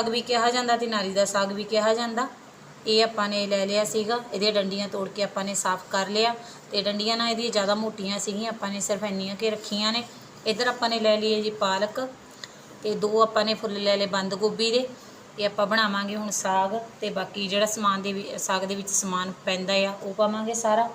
ਸਾਗ ਵੀ ਕਿਹਾ ਜਾਂਦਾ ਤੇ ਨਾਰੀ ਦਾ ਸਾਗ ਵੀ ਕਿਹਾ ਜਾਂਦਾ। ਇਹ ਆਪਾਂ ਨੇ ਲੈ ਲਿਆ ਸੀਗਾ, ਇਹਦੀਆਂ ਡੰਡੀਆਂ ਤੋੜ ਕੇ ਆਪਾਂ ਨੇ ਸਾਫ਼ ਕਰ ਲਿਆ ਤੇ ਡੰਡੀਆਂ ਨਾ ਇਹਦੀਆਂ ਜ਼ਿਆਦਾ ਮੋਟੀਆਂ ਸੀਗੀਆਂ, ਆਪਾਂ ਨੇ ਸਿਰਫ ਇੰਨੀਆਂ ਕਿ ਰੱਖੀਆਂ ਨੇ। ਇੱਧਰ ਆਪਾਂ ਨੇ ਲੈ ਲਈ ਜੀ ਪਾਲਕ ਤੇ ਦੋ ਆਪਾਂ ਨੇ ਫੁੱਲ ਲੈ ਲਏ ਬੰਦ ਗੋਭੀ ਦੇ। ਇਹ ਆਪਾਂ ਬਣਾਵਾਂਗੇ ਹੁਣ ਸਾਗ ਤੇ ਬਾਕੀ ਜਿਹੜਾ ਸਮਾਨ ਦੇ ਵੀ- ਸਾਗ ਦੇ ਵਿੱਚ ਸਮਾਨ ਪੈਂਦਾ ਆ, ਉਹ ਪਾਵਾਂਗੇ ਸਾਰਾ।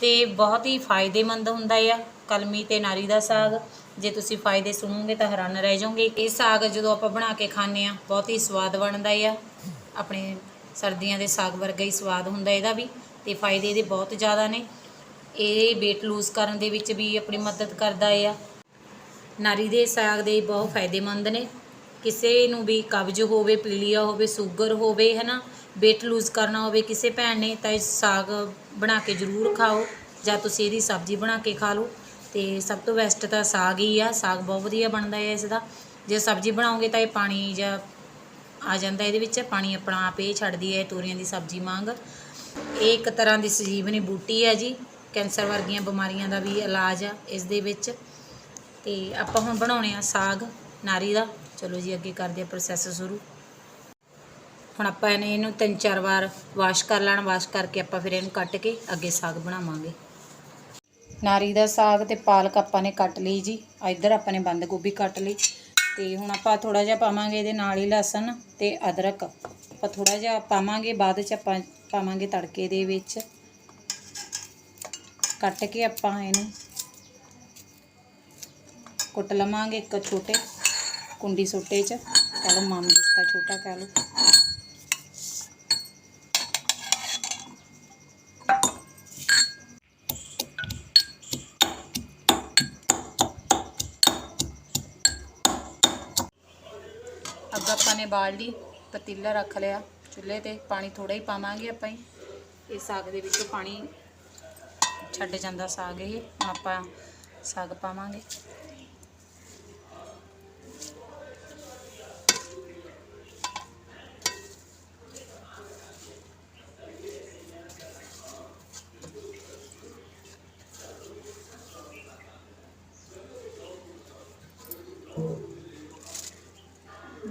ਤੇ ਬਹੁਤ ਹੀ ਫਾਇਦੇਮੰਦ ਹੁੰਦਾ ਆ। ਕਲਮੀ ਤੇ ਨਾਰੀ ਦਾ ਸਾਗ। ਜੇ ਤੁਸੀਂ ਫਾਇਦੇ ਸੁਣੋਗੇ ਤਾਂ ਹੈਰਾਨ ਰਹਿ ਜਾਓਗੇ। ਇਹ ਸਾਗ ਜਦੋਂ ਆਪਾਂ ਬਣਾ ਕੇ ਖਾਂਦੇ ਆ ਬਹੁਤ ਹੀ ਸਵਾਦ ਬਣਦਾ ਆ। ਆਪਣੇ ਸਰਦੀਆਂ ਦੇ ਸਾਗ ਵਰਗਾ ਹੀ ਸਵਾਦ ਹੁੰਦਾ ਇਹਦਾ ਵੀ ਤੇ ਫਾਇਦੇ ਇਹਦੇ ਬਹੁਤ ਜ਼ਿਆਦਾ ਨੇ। ਇਹ weight ਲੂਜ਼ ਕਰਨ ਦੇ ਵਿੱਚ ਵੀ ਆਪਣੀ ਮਦਦ ਕਰਦਾ ਆ। ਨਾਰੀ ਦੇ ਸਾਗ ਦੇ ਬਹੁਤ ਫਾਇਦੇਮੰਦ ਨੇ। ਕਿਸੇ ਨੂੰ ਵੀ ਕਬਜ਼ ਹੋਵੇ, ਪੀਲੀਆ ਹੋਵੇ, ਸ਼ੂਗਰ ਹੋਵੇ ਹੈ ਨਾ weight ਲੂਜ਼ ਕਰਨਾ ਹੋਵੇ ਕਿਸੇ ਭੈਣ ਨੇ, ਤਾਂ ਇਹ ਸਾਗ ਬਣਾ ਕੇ ਜ਼ਰੂਰ ਖਾਓ ਜਾਂ ਤੁਸੀਂ ਇਹਦੀ ਸਬਜ਼ੀ ਬਣਾ ਕੇ ਖਾ ਲਓ। ਤੇ ਸਭ ਤੋਂ ਬੈਸਟ ਤਾਂ ਸਾਗ ਹੀ ਆ, ਸਾਗ ਬਹੁਤ ਵਧੀਆ ਬਣਦਾ ਹੈ ਇਸ ਦਾ ਜੇ ਸਬਜ਼ੀ ਬਣਾਓਗੇ ਤਾਂ ਇਹ ਪਾਣੀ ਜਾਂ ਆ ਜਾਂਦਾ ਇਹਦੇ ਵਿੱਚ, ਪਾਣੀ ਆਪਣਾ ਆਪ ਇਹ ਛੱਡਦੀ ਹੈ ਤੋਰੀਆਂ ਦੀ ਸਬਜ਼ੀ ਵਾਂਗ। ਇਹ ਇੱਕ ਤਰ੍ਹਾਂ ਦੀ ਸਜੀਵਨੀ ਬੂਟੀ ਹੈ ਜੀ, ਕੈਂਸਰ ਵਰਗੀਆਂ ਬਿਮਾਰੀਆਂ ਦਾ ਵੀ ਇਲਾਜ ਆ ਇਸ ਦੇ ਵਿੱਚ। ਤੇ ਆਪਾਂ ਹੁਣ ਬਣਾਉਣੇ ਆ ਸਾਗ ਨਾਰੀ ਦਾ। ਚਲੋ ਜੀ, ਅੱਗੇ ਕਰਦੇ ਆ ਪ੍ਰੋਸੈਸ ਸ਼ੁਰੂ। ਹੁਣ ਆਪਾਂ ਇਹਨੇ ਇਹਨੂੰ ਤਿੰਨ ਚਾਰ ਵਾਰ ਵਾਸ਼ ਕਰ ਲੈਣਾ ਵਾਸ਼ ਕਰਕੇ ਆਪਾਂ ਫਿਰ ਇਹਨੂੰ ਕੱਟ ਕੇ ਅੱਗੇ ਸਾਗ ਬਣਾਵਾਂਗੇ। ਨਾਰੀ ਦਾ ਸਾਗ ਤੇ ਪਾਲਕ ਆਪਾਂ ਨੇ ਕੱਟ ਲਈ ਜੀ। ਇੱਧਰ ਆਪਾਂ ਨੇ ਬੰਦ ਗੋਭੀ ਕੱਟ ਲਈ। ਤੇ ਹੁਣ ਆਪਾਂ ਥੋੜਾ ਜਿਹਾ ਪਾਵਾਂਗੇ ਇਹਦੇ ਨਾਲ ਹੀ ਲਸਣ ਤੇ ਅਦਰਕ। ਆਪਾਂ ਥੋੜਾ ਜਿਹਾ ਪਾਵਾਂਗੇ, ਬਾਅਦ ਚ ਆਪਾਂ ਪਾਵਾਂਗੇ ਤੜਕੇ ਦੇ ਵਿੱਚ। ਕੱਟ ਕੇ ਆਪਾਂ ਇਹਨੂੰ ਕੁੱਟ ਲਵਾਂਗੇ ਇੱਕ ਛੋਟੇ ਕੁੰਡੀ ਸੋਟੇ ਚ। ਕਹਿ ਲਓ ਮਾਮ ਜਿਸਤਾ ਛੋਟਾ ਕਹਿ ਲਓ। ਅੱਗ ਆਪਾਂ ਨੇ ਬਾਲ ਲਈ ਪਤੀਲਾ ਰੱਖ ਲਿਆ, ਚੁੱਲ੍ਹੇ ਤੇ ਪਾਣੀ ਥੋੜਾ ਹੀ ਪਾਵਾਂਗੇ ਆਪਾਂ ਹੀ। ਇਹ ਸਾਗ ਦੇ ਵਿੱਚੋਂ ਪਾਣੀ ਛੱਡ ਜਾਂਦਾ ਸਾਗ ਇਹ ਆਪਾਂ ਸਾਗ ਪਾਵਾਂਗੇ।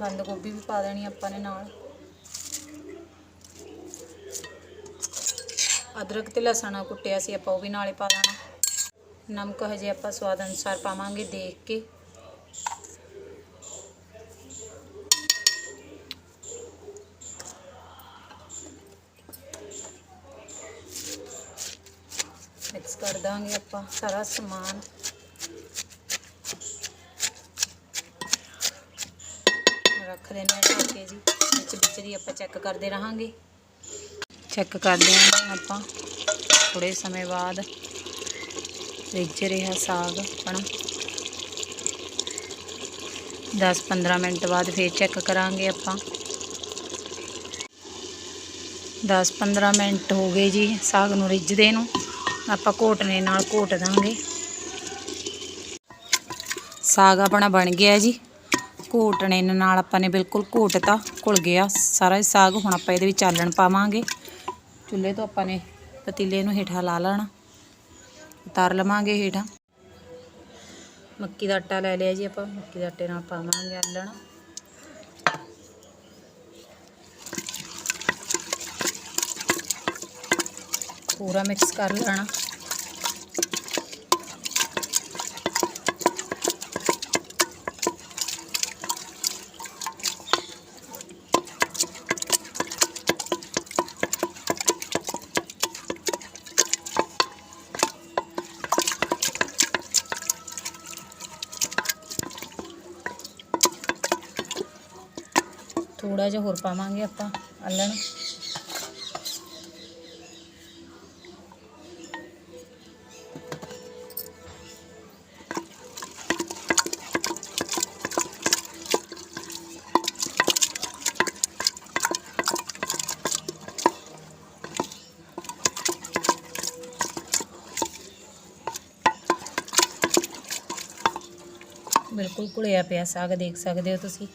ਬੰਦ ਗੋਭੀ ਵੀ ਪਾ ਦੇਣੀ ਆਪਾਂ ਨੇ ਨਾਲ। ਅਦਰਕ ਤੇ ਲਸਣ ਕੁੱਟਿਆ ਸੀ ਆਪਾਂ, ਉਹ ਵੀ ਨਾਲੇ ਪਾ ਦੇਣਾ। ਨਮਕ ਹਜੇ ਆਪਾਂ ਸਵਾਦ ਅਨੁਸਾਰ ਪਾਵਾਂਗੇ ਦੇਖ ਕੇ। ਮਿਕਸ ਕਰ ਦਾਂਗੇ ਆਪਾਂ ਸਾਰਾ ਸਮਾਨ। ਰੱਖ ਦੇਣਾ ਢੱਕ ਕੇ ਜੀ, ਵਿੱਚ ਵਿੱਚ ਦੀ ਆਪਾਂ ਚੈੱਕ ਕਰਦੇ ਰਹਾਂਗੇ। ਚੈੱਕ ਕਰਦੇ ਹਾਂ ਆਪਾਂ ਥੋੜੇ ਸਮੇਂ ਬਾਅਦ। ਰਿੱਝ ਰਿਹਾ ਸਾਗ ਆਪਣਾ। 10-15 ਮਿੰਟ ਬਾਅਦ ਫੇਰ ਚੈੱਕ ਕਰਾਂਗੇ ਆਪਾਂ। 10-15 ਮਿੰਟ ਹੋ ਗਏ ਜੀ ਸਾਗ ਨੂੰ ਰਿੱਝਦੇ ਨੂੰ। ਆਪਾਂ ਘੋਟਣੇ ਨਾਲ ਘੋਟ ਦਾਂਗੇ। ਸਾਗ ਆਪਣਾ ਬਣ ਗਿਆ ਜੀ। ਘੋਟਣੇ ਨਾਲ ਆਪਾਂ ਨੇ ਬਿਲਕੁਲ ਘੋਟਤਾ ਘੁਲ ਗਿਆ ਸਾਰਾ ਹੀ ਸਾਗ। ਹੁਣ ਆਪਾਂ ਇਹਦੇ ਵਿੱਚ ਆਲਣ ਪਾਵਾਂਗੇ। ਚੁੱਲ੍ਹੇ ਤੋਂ ਆਪਾਂ ਨੇ ਪਤੀਲੇ ਨੂੰ ਹੇਠਾਂ ਲਾ ਲੈਣਾ। ਉਤਾਰ ਲਵਾਂਗੇ ਹੇਠਾਂ। ਮੱਕੀ ਦਾ ਆਟਾ ਲੈ ਲਿਆ ਜੀ ਆਪਾਂ। ਮੱਕੀ ਦੇ ਆਟੇ ਨਾਲ ਪਾਵਾਂਗੇ ਆਲਣ। ਪੂਰਾ ਮਿਕਸ ਕਰ ਲੈਣਾ। ਥੋੜਾ ਜਿਹਾ ਹੋਰ ਪਾਵਾਂਗੇ ਆਪਾਂ ਆਲਣ। ਬਿਲਕੁਲ ਘੁਲਿਆ ਪਿਆ ਸਾਗ ਦੇਖ ਸਕਦੇ ਹੋ ਤੁਸੀਂ।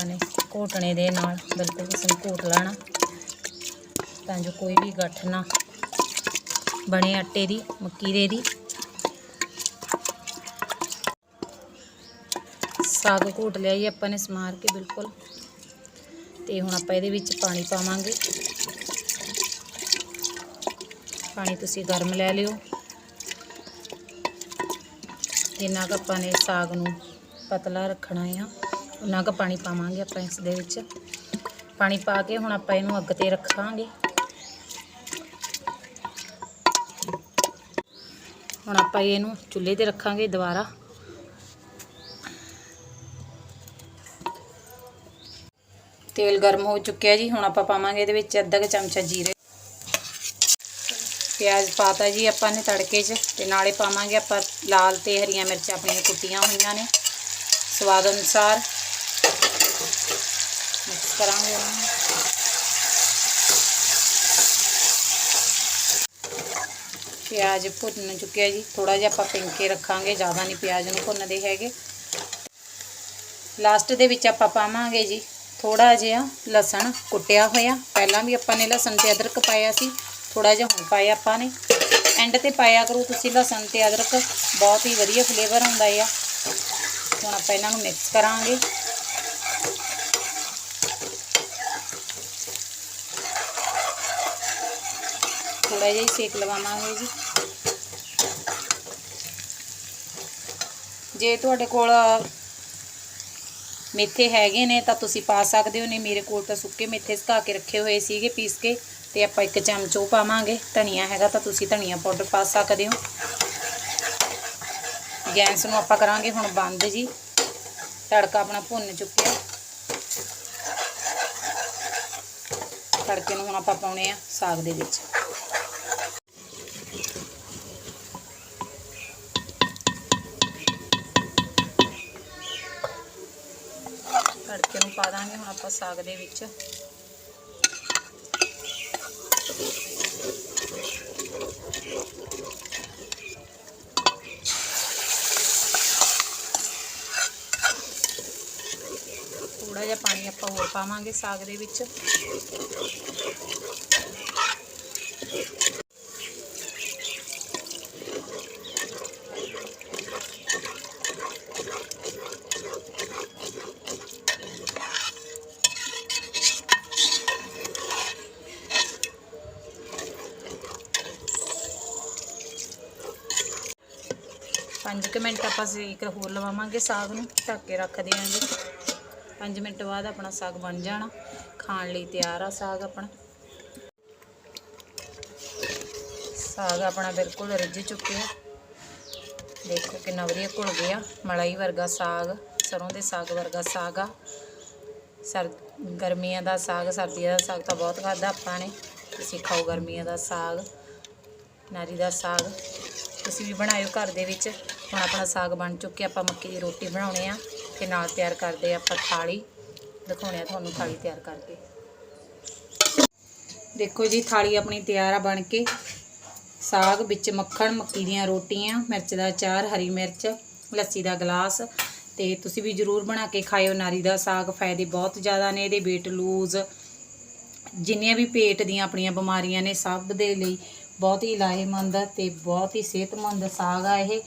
ਆਪਾਂ ਨੇ ਘੋਟਣੇ ਦੇ ਨਾਲ, ਬਿਲਕੁਲ ਇਸ ਨੂੰ ਘੋਟ ਲੈਣਾ। ਤਾਂ ਜੋ ਕੋਈ ਵੀ ਗੱਠ ਨਾ ਬਣੇ ਆਟੇ ਦੀ ਮੱਕੀ ਦੇ। ਦੀ ਸਾਗ ਘੋਟ ਲਿਆ ਜੀ ਆਪਾਂ ਨੇ ਸਮਾਰ ਕੇ, ਬਿਲਕੁਲ। ਤੇ ਹੁਣ ਆਪਾਂ ਇਹਦੇ ਵਿੱਚ ਪਾਣੀ ਪਾਵਾਂਗੇ। ਪਾਣੀ ਤੁਸੀਂ ਗਰਮ ਲੈ ਲਿਓ। ਜਿੰਨਾ ਕੁ ਆਪਾਂ ਨੇ ਸਾਗ ਨੂੰ ਪਤਲਾ ਰੱਖਣਾ ਆ। ਉਨਾ ਕੁ ਪਾਣੀ ਪਾਵਾਂਗੇ ਆਪਾਂ ਇਸ ਦੇ ਵਿੱਚ। ਪਾਣੀ ਪਾ ਕੇ ਹੁਣ ਆਪਾਂ ਇਹਨੂੰ ਅੱਗ ਤੇ ਰੱਖਾਂਗੇ। ਹੁਣ ਆਪਾਂ ਇਹਨੂੰ ਚੁੱਲ੍ਹੇ ਤੇ ਰੱਖਾਂਗੇ ਦੁਬਾਰਾ। ਤੇਲ ਗਰਮ ਹੋ ਚੁੱਕਿਆ ਜੀ, ਹੁਣ ਆਪਾਂ ਪਾਵਾਂਗੇ ਇਹਦੇ ਵਿੱਚ ਅੱਧਾ ਕੁ ਚਮਚਾ ਜੀਰੇ। ਪਿਆਜ਼ ਪਾਤਾ ਜੀ ਆਪਾਂ ਨੇ ਤੜਕੇ 'ਚ ਤੇ ਨਾਲੇ ਪਾਵਾਂਗੇ ਆਪਾਂ ਲਾਲ ਤੇ ਹਰੀਆਂ ਮਿਰਚਾਂ ਆਪਣੀਆਂ ਕੁੱਟੀਆਂ ਹੋਈਆਂ ਨੇ। ਸਵਾਦ ਅਨੁਸਾਰ ਕਰਾਂਗੇ। ਉਹਨੂੰ ਪਿਆਜ਼ ਭੁੰਨ ਚੁੱਕਿਆ ਜੀ। ਥੋੜਾ ਜਿਹਾ ਆਪਾਂ ਪਿੰਕੇ ਰੱਖਾਂਗੇ, ਜ਼ਿਆਦਾ ਨਹੀਂ ਪਿਆਜ਼ ਨੂੰ ਭੁੰਨਦੇ ਹੈਗੇ। ਲਾਸਟ ਦੇ ਵਿੱਚ ਆਪਾਂ ਪਾਵਾਂਗੇ ਜੀ ਥੋੜਾ ਜਿਹਾ ਲਸਣ ਕੁੱਟਿਆ ਹੋਇਆ। ਪਹਿਲਾਂ ਵੀ ਆਪਾਂ ਨੇ ਲਸਣ ਤੇ ਅਦਰਕ ਪਾਇਆ ਸੀ ਥੋੜਾ ਜਿਹਾ ਹੁਣ ਪਾਇਆ ਆਪਾਂ ਨੇ। ਐਂਡ ਤੇ ਪਾਇਆ ਕਰੋ ਤੁਸੀਂ ਲਸਣ ਤੇ ਅਦਰਕ, ਬਹੁਤ ਹੀ ਵਧੀਆ ਫਲੇਵਰ ਆਉਂਦਾ ਆ। ਹੁਣ ਆਪਾਂ ਇਹਨਾਂ ਨੂੰ ਮਿਕਸ ਕਰਾਂਗੇ। ਥੋੜਾ ਜਿਹਾ ਹੀ ਸੇਕ ਲਵਾਵਾਂਗੇ ਜੀ। ਜੇ ਤੁਹਾਡੇ ਕੋਲ ਮੇਥੇ ਹੈਗੇ ਨੇ, ਤਾਂ ਤੁਸੀਂ ਪਾ ਸਕਦੇ ਹੋ, ਨਹੀਂ ਮੇਰੇ ਕੋਲ ਤਾਂ ਸੁੱਕੇ ਮੇਥੇ ਸੁਕਾ ਕੇ ਰੱਖੇ ਹੋਏ ਸੀਗੇ ਪੀਸ ਕੇ, ਤੇ ਆਪਾਂ ਇੱਕ ਚਮਚ ਉਹ ਪਾਵਾਂਗੇ, ਧਨੀਆ ਹੈਗਾ ਤਾਂ ਤੁਸੀਂ ਧਨੀਆ ਪਾਊਡਰ ਪਾ ਸਕਦੇ ਹੋ। ਗੈਸ ਨੂੰ ਆਪਾਂ ਕਰਾਂਗੇ ਹੁਣ ਬੰਦ ਜੀ। ਤੜਕਾ ਆਪਣਾ ਭੁੰਨ ਚੁੱਕਿਆ। ਤੜਕੇ ਨੂੰ ਹੁਣ ਆਪਾਂ ਪਾਉਣੇ ਆ ਸਾਗ ਦੇ ਵਿੱਚ। ਪਾ ਦਾਂਗੇ ਹੁਣ ਆਪਾਂ ਸਾਗ ਦੇ ਵਿੱਚ। ਥੋੜਾ ਜਿਹਾ ਪਾਣੀ ਆਪਾਂ ਹੋਰ ਪਾਵਾਂਗੇ ਸਾਗ ਦੇ ਵਿੱਚ। ਪੰਜ ਕੁ ਮਿੰਟ ਆਪਾਂ ਸੇਕ ਹੋਰ ਲਵਾਵਾਂਗੇ ਸਾਗ ਨੂੰ, ਢੱਕ ਕੇ ਰੱਖ ਦਿਆਂਗੇ। 5 ਮਿੰਟ ਬਾਅਦ ਆਪਣਾ ਸਾਗ ਬਣ ਜਾਣਾ। ਖਾਣ ਲਈ ਤਿਆਰ ਆ ਸਾਗ ਆਪਣਾ। ਸਾਗ ਆਪਣਾ ਬਿਲਕੁਲ ਰਿੱਝ ਚੁੱਕਿਆ। ਦੇਖੋ ਕਿੰਨਾ ਵਧੀਆ ਘੁਲ ਗਿਆ। ਮਲਾਈ ਵਰਗਾ ਸਾਗ, ਸਰੋਂ ਦੇ ਸਾਗ ਵਰਗਾ ਸਾਗ ਆ। ਸਰ, ਗਰਮੀਆਂ ਦਾ ਸਾਗ, ਸਰਦੀਆਂ ਦਾ ਸਾਗ ਤਾਂ ਬਹੁਤ ਖਾਦਾ ਆਪਾਂ ਨੇ। ਤੁਸੀਂ ਖਾਓ ਗਰਮੀਆਂ ਦਾ ਸਾਗ, ਨਾਰੀ ਦਾ ਸਾਗ। ਤੁਸੀਂ ਵੀ ਬਣਾਇਓ ਘਰ ਦੇ ਵਿੱਚ। ਹੁਣ ਆਪਣਾ ਸਾਗ ਬਣ ਚੁੱਕਿਆ, ਆਪਾਂ ਮੱਕੀ ਦੀ ਰੋਟੀ ਬਣਾਉਣੇ ਆ ਤੇ ਨਾਲ ਤਿਆਰ ਕਰਦੇ ਆਪਾਂ ਥਾਲੀ। ਦਿਖਾਉਣੇ ਆ ਤੁਹਾਨੂੰ ਥਾਲੀ ਤਿਆਰ ਕਰਕੇ। ਦੇਖੋ ਜੀ, ਥਾਲੀ ਆਪਣੀ ਤਿਆਰ ਆ ਬਣ ਕੇ। ਸਾਗ ਵਿੱਚ ਮੱਖਣ, ਮੱਕੀ ਦੀਆਂ ਰੋਟੀਆਂ, ਮਿਰਚ ਦਾ ਅਚਾਰ, ਹਰੀ ਮਿਰਚ, ਲੱਸੀ ਦਾ ਗਲਾਸ ਤੇ ਤੁਸੀਂ ਵੀ ਜਰੂਰ ਬਣਾ ਕੇ ਖਾਇਓ। ਨਾਰੀ ਦਾ ਸਾਗ ਫਾਇਦੇ ਬਹੁਤ ਜ਼ਿਆਦਾ ਨੇ, ਇਹਦੇ weight ਲੂਜ਼ ਜਿੰਨੀਆਂ ਵੀ ਪੇਟ ਦੀਆਂ ਆਪਣੀਆਂ ਬਿਮਾਰੀਆਂ ਨੇ ਸਭ ਦੇ ਲਈ ਬਹੁਤ ਹੀ ਲਾਹੇਮੰਦ ਆ ਤੇ ਬਹੁਤ ਹੀ ਸਿਹਤਮੰਦ ਸਾਗ ਆ ਇਹ।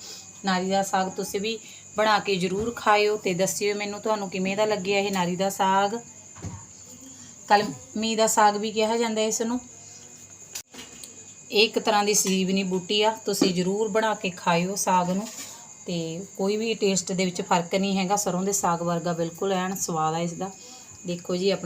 ਨਾਰੀ ਦਾ ਸਾਗ ਤੁਸੀਂ ਵੀ ਬਣਾ ਕੇ ਜਰੂਰ ਖਾਇਓ ਤੇ ਦੱਸਿਓ ਮੈਨੂੰ ਤੁਹਾਨੂੰ ਕਿਵੇਂ ਦਾ ਲੱਗਿਆ ਇਹ ਨਾਰੀ ਦਾ ਸਾਗ। ਕਲਮੀ ਦਾ ਸਾਗ ਵੀ ਕਿਹਾ ਜਾਂਦਾ ਇਸ ਨੂੰ ਇਹ ਇੱਕ ਤਰ੍ਹਾਂ ਦੀ ਸੀਵਨੀ ਬੂਟੀ ਆ, ਤੁਸੀਂ ਜਰੂਰ ਬਣਾ ਕੇ ਖਾਇਓ ਸਾਗ ਨੂੰ ਤੇ ਕੋਈ ਵੀ ਟੇਸਟ ਦੇ ਵਿੱਚ ਫ਼ਰਕ ਨਹੀਂ ਹੈਗਾ, ਸਰੋਂ ਦੇ ਸਾਗ ਵਰਗਾ ਬਿਲਕੁਲ ਐਨ ਸਵਾਦ ਆ ਇਸ ਦਾ ਦੇਖੋ ਜੀ, ਆਪਣੀ